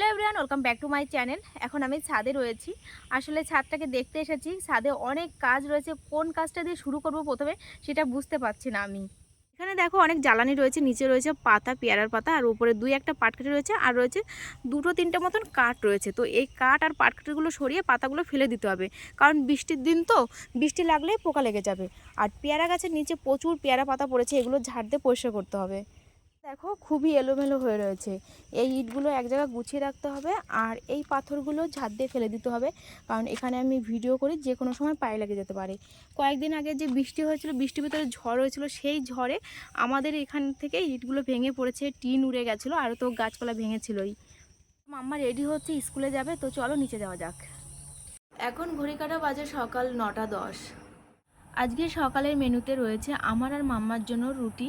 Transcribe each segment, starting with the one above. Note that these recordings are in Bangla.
Hello everyone, welcome back to my channel. এখন আমি ছাদে রয়েছি। আসলে ছাদটাকে দেখতে এসেছি। ছাদে অনেক কাজ রয়েছে। কোন কাজটা দিয়ে শুরু করব প্রথমে সেটা বুঝতে পারছি না আমি। এখানে দেখো অনেক জ্বালানি রয়েছে। নিচে রয়েছে পাতা, পেয়ারার পাতা, আর উপরে দুই একটা পাটকাঠি রয়েছে, আর রয়েছে দুটো তিনটে মতন কাঠ রয়েছে। তো এই কাঠ আর পাটকাঠিগুলো সরিয়ে পাতাগুলো ফেলে দিতে হবে। কারণ বৃষ্টির দিন তো বৃষ্টি লাগলেই পোকা লেগে যাবে। আর পেয়ারা গাছের নিচে প্রচুর পেয়ারা পাতা পড়েছে। এগুলো ঝাড় দিয়ে পরিষ্কার করতে হবে। দেখো খুবই এলোমেলো হয়ে রয়েছে। এই ইটগুলো এক জায়গায় গুছিয়ে রাখতে হবে আর এই পাথরগুলো ঝাড় দিয়ে ফেলে দিতে হবে। কারণ এখানে আমি ভিডিও করি যে কোনো সময় পায়ে লেগে যেতে পারে। কয়েকদিন আগে যে বৃষ্টি হয়েছিল, বৃষ্টির ভিতরে ঝড় হয়েছিল, সেই ঝড়ে আমাদের এখান থেকে ইটগুলো ভেঙে পড়েছে, টিন উড়ে গেছিল, আর তো গাছপালা ভেঙেছিলই। মাম্মা রেডি হচ্ছে, স্কুলে যাবে, তো চলো নিচে যাওয়া যাক। এখন ঘড়ি কাটা বাজে সকাল নটা দশ। আজকে সকালের মেনুতে রয়েছে আমার আর মাম্মার জন্য রুটি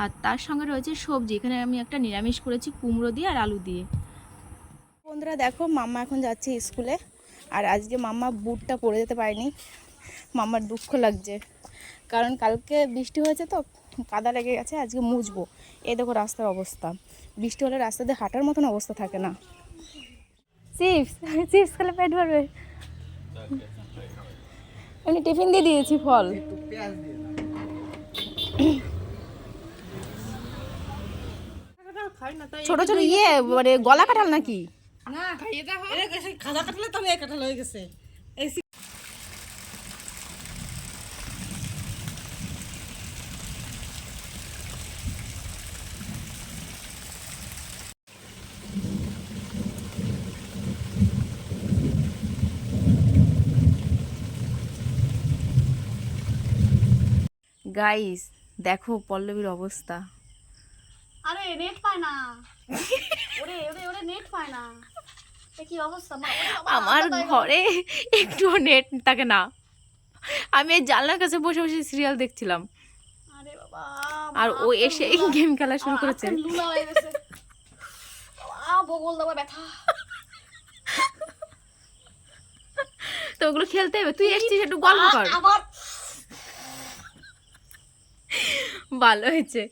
আর তার সঙ্গে রয়েছে সবজি। এখানে আমি একটা নিরামিষ করেছি, কুমড়ো দিয়ে আর আলু দিয়ে। বন্ধুরা, দেখো, মাম্মা এখন যাচ্ছে স্কুলে। আর আজকে মাম্মা বুটটা পরে যেতে পারেনি। মাম্মার দুঃখ লাগছে। কারণ কালকে বৃষ্টি হয়েছে তো, কাদা লেগে গেছে, আজকে মুছবো। এই দেখো রাস্তার অবস্থা। বৃষ্টি হলে রাস্তা দিয়ে হাঁটার মতন অবস্থা থাকে না। চিপস চিপস খেলে পেট ভরবে। টিফিন দিয়ে দিয়েছি ফল। ছোট ছোট ইয়ে মানে গলা কাঁঠাল নাকি? খাজা কাটলে তাহলে এক কাঁঠাল হয়ে গেছে। এই গাইস দেখো পল্লবীর অবস্থা। আরে নেট পায় না। ওরে ওরে ওরে নেট পায় না। এ কি অবস্থা? আমার ঘরে একটুও নেট থাকে না। আমি এই জানলার কাছে বসে বসে সিরিয়াল দেখছিলাম। আরে বাবা আর ও এসে। গেম খেলা শুরু করেছে। হয়ে বগল দাবা ব্যথা। তো ওগুলো খেলতে হবে। তুই এসছিস একটু গল্প কর। ভালো হয়েছে।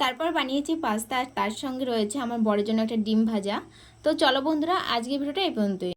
তারপর বানিয়েছি পাস্তা, তার সঙ্গে রয়েছে আমার বড়ের জন্য একটা ডিম ভাজা। তো চলো বন্ধুরা আজকে ভিডিওটা এই পর্যন্তই।